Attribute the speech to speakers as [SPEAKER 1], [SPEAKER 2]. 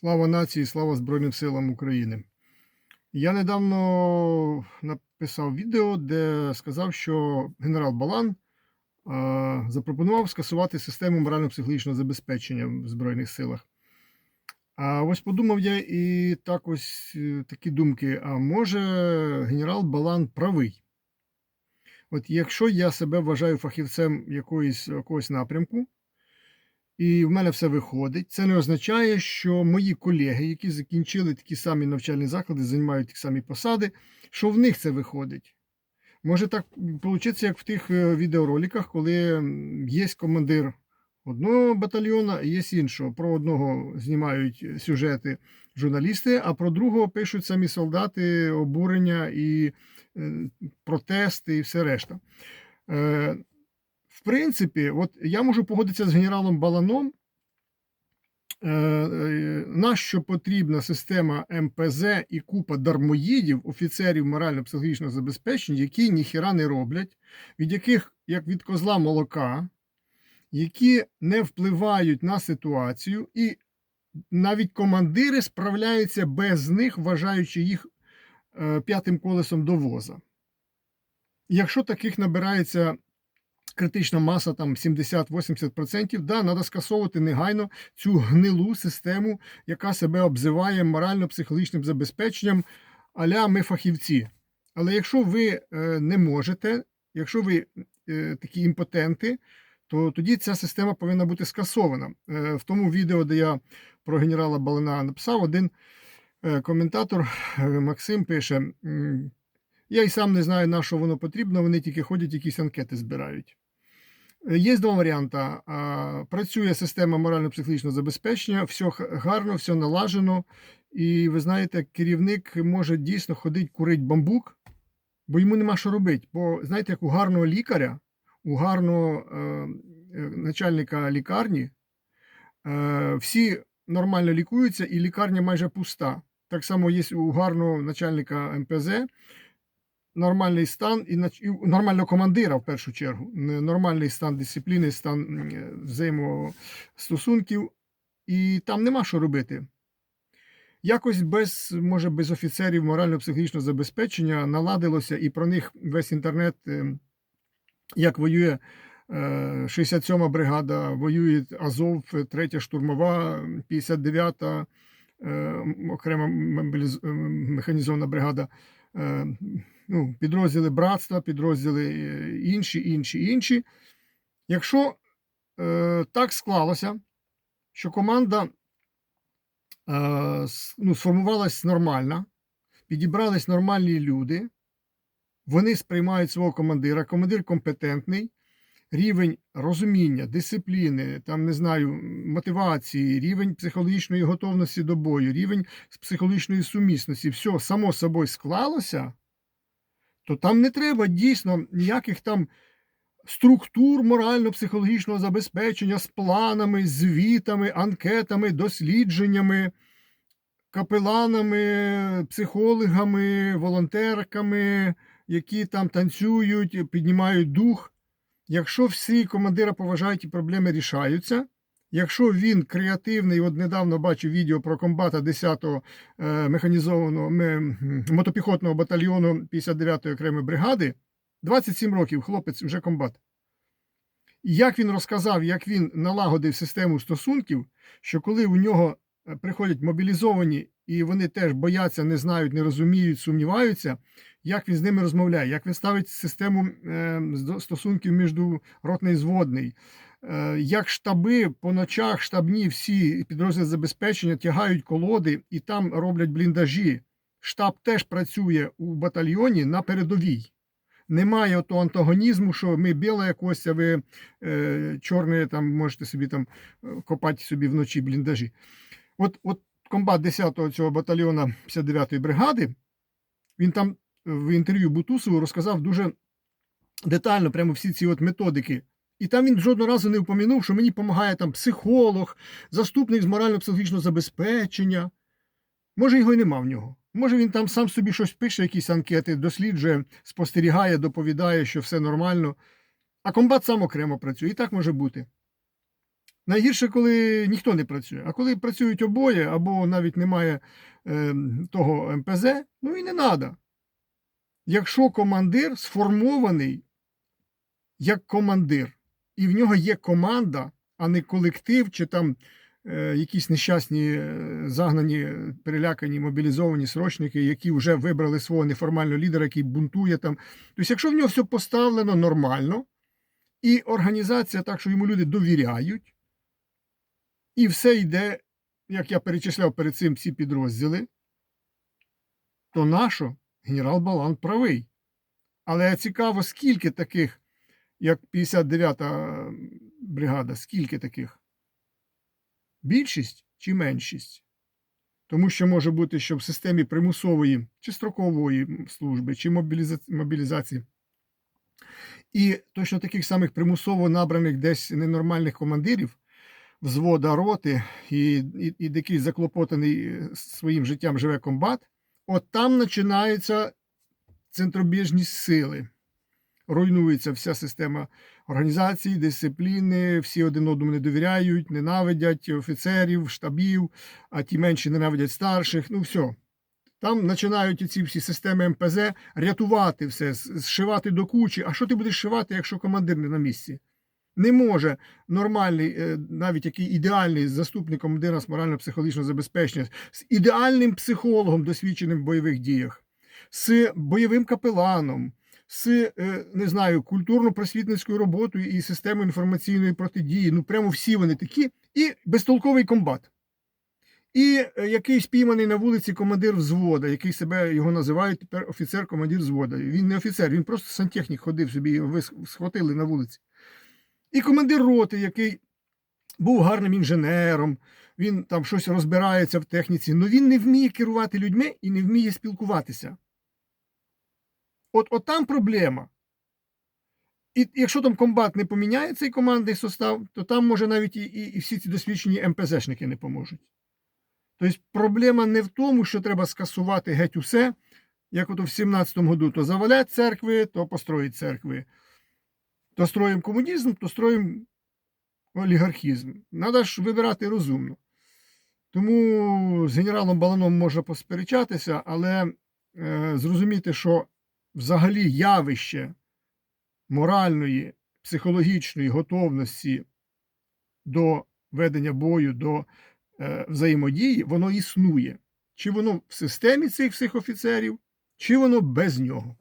[SPEAKER 1] Слава нації, слава Збройним силам України. Я недавно написав відео, де сказав, що генерал Балан е, запропонував скасувати систему морально-психологічного забезпечення в Збройних силах. А ось подумав я і так ось е, такі думки: а може генерал Балан правий? От якщо я себе вважаю фахівцем якоїсь, якогось напрямку, і в мене все виходить. Це не означає, що мої колеги, які закінчили такі самі навчальні заклади, займають ті самі посади, що в них це виходить. Може так вийти, як в тих е, відеороликах, коли є командир одного батальйону, і є іншого. Про одного знімають сюжети журналісти, а про другого пишуть самі солдати, обурення і е, протести, і все решта. Принципі, от я можу погодитися з генералом Баланом. Е, е, Нащо потрібна система МПЗ і купа дармоїдів, офіцерів морально-психологічного забезпечення, які ніхіра не роблять, від яких, як від козла молока, які не впливають на ситуацію, і навіть командири справляються без них, вважаючи їх е, п'ятим колесом до воза. Якщо таких набирається критична маса там 70-80%, да, треба скасовувати негайно цю гнилу систему, яка себе обзиває морально-психологічним забезпеченням, аля ми фахівці. Але якщо ви е, не можете, якщо ви е, такі імпотенти, то тоді ця система повинна бути скасована. Е, в тому відео, де я про генерала Балина написав, один коментатор Максим пише: я й сам не знаю, на що воно потрібно, вони тільки ходять, якісь анкети збирають. Є два варіанти. Працює система морально-психологічного забезпечення, все гарно, все налажено. І ви знаєте, керівник може дійсно ходити курить бамбук, бо йому нема що робити. Бо знаєте, як у гарного лікаря, у гарного е, е, начальника лікарні, е, всі нормально лікуються, і лікарня майже пуста. Так само є у гарного начальника МПЗ нормальний стан і нормального командира в першу чергу, нормальний стан дисципліни, стан е, взаємостосунків, і там нема що робити. Якось без, може, без офіцерів морально-психологічного забезпечення наладилося, і про них весь інтернет, е, як воює е, 67-ма бригада, воює Азов, 3 штурмова, 59-та е, окрема е, механізована бригада, е, ну, підрозділи братства, підрозділи е, інші, інші, інші. Якщо е, так склалося, що команда е, ну, сформувалась нормально, підібрались нормальні люди, вони сприймають свого командира, командир компетентний, рівень розуміння, дисципліни, там не знаю, мотивації, рівень психологічної готовності до бою, рівень психологічної сумісності, все само собою склалося, то там не треба дійсно ніяких там структур морально-психологічного забезпечення з планами, звітами, анкетами, дослідженнями, капеланами, психологами, волонтерками, які там танцюють, піднімають дух. Якщо всі командира поважають і проблеми рішаються, якщо він креативний, от недавно бачив відео про комбата 10-го е, механізованого мотопіхотного батальйону 59-ї окремої бригади, 27 років хлопець вже комбат. Як він розказав, як він налагодив систему стосунків, що коли у нього е, приходять мобілізовані і вони теж бояться, не знають, не розуміють, сумніваються, як він з ними розмовляє, як він ставить систему е, стосунків між ротний зводний, як штаби по ночах, штабні всі підрозділи забезпечення тягають колоди і там роблять бліндажі. Штаб теж працює у батальйоні на передовій. Немає того антагонізму, що ми біла якось, а ви е, чорне там можете собі там е, копати собі вночі бліндажі. От, от комбат 10-го цього батальйона 59-ї бригади, він там в інтерв'ю Бутусову розказав дуже детально прямо всі ці от методики. І там він жодного разу не впомінув, що мені допомагає там психолог, заступник з морально-психологічного забезпечення. Може, його й нема в нього. Може, він там сам собі щось пише, якісь анкети, досліджує, спостерігає, доповідає, що все нормально. А комбат сам окремо працює. І так може бути. Найгірше, коли ніхто не працює. А коли працюють обоє, або навіть немає е, того МПЗ, ну і не треба. Якщо командир сформований як командир, і в нього є команда, а не колектив, чи там е, якісь нещасні, е, загнані, перелякані, мобілізовані срочники, які вже вибрали свого неформального лідера, який бунтує там. Тобто, якщо в нього все поставлено нормально, і організація так, що йому люди довіряють, і все йде, як я перечисляв перед цим всі підрозділи, то нащо генерал Балан правий. Але цікаво, скільки таких, як 59-та бригада, скільки таких? Більшість чи меншість? Тому що може бути, що в системі примусової чи строкової служби, чи мобілізації, і точно таких самих примусово набраних десь ненормальних командирів, взвода роти, і, і, і який заклопотаний е, своїм життям живе комбат, от там починаються центробіжні сили. Руйнується вся система організації, дисципліни, всі один одному не довіряють, ненавидять офіцерів, штабів, а ті менші ненавидять старших. Ну все. Там починають ці всі системи МПЗ рятувати все, зшивати до кучі. А що ти будеш шивати, якщо командир не на місці? Не може нормальний, е, навіть який ідеальний заступник командира з морально-психологічного забезпечення, з ідеальним психологом, досвідченим в бойових діях, з бойовим капеланом, з е, не знаю, культурно-просвітницькою роботою і системою інформаційної протидії. Ну, прямо всі вони такі, і безтолковий комбат. І е, якийсь пійманий на вулиці командир взвода, який себе його називають тепер офіцер-командир взвода. Він не офіцер, він просто сантехнік ходив собі, його схватили на вулиці. І командир роти, який був гарним інженером, він там щось розбирається в техніці, але він не вміє керувати людьми і не вміє спілкуватися. От, от там проблема. І якщо там комбат не поміняє цей командний состав, то там може навіть і, і, і всі ці досвідчені МПЗшники не поможуть. Тобто проблема не в тому, що треба скасувати геть усе, як от в 17-му году, то завалять церкви, то построїть церкви. То строїмо комунізм, то строїмо олігархізм. Треба ж вибирати розумно. Тому з генералом Баланом можна посперечатися, але е, зрозуміти, що взагалі явище моральної, психологічної готовності до ведення бою, до е, взаємодії, воно існує. Чи воно в системі цих всіх офіцерів, чи воно без нього.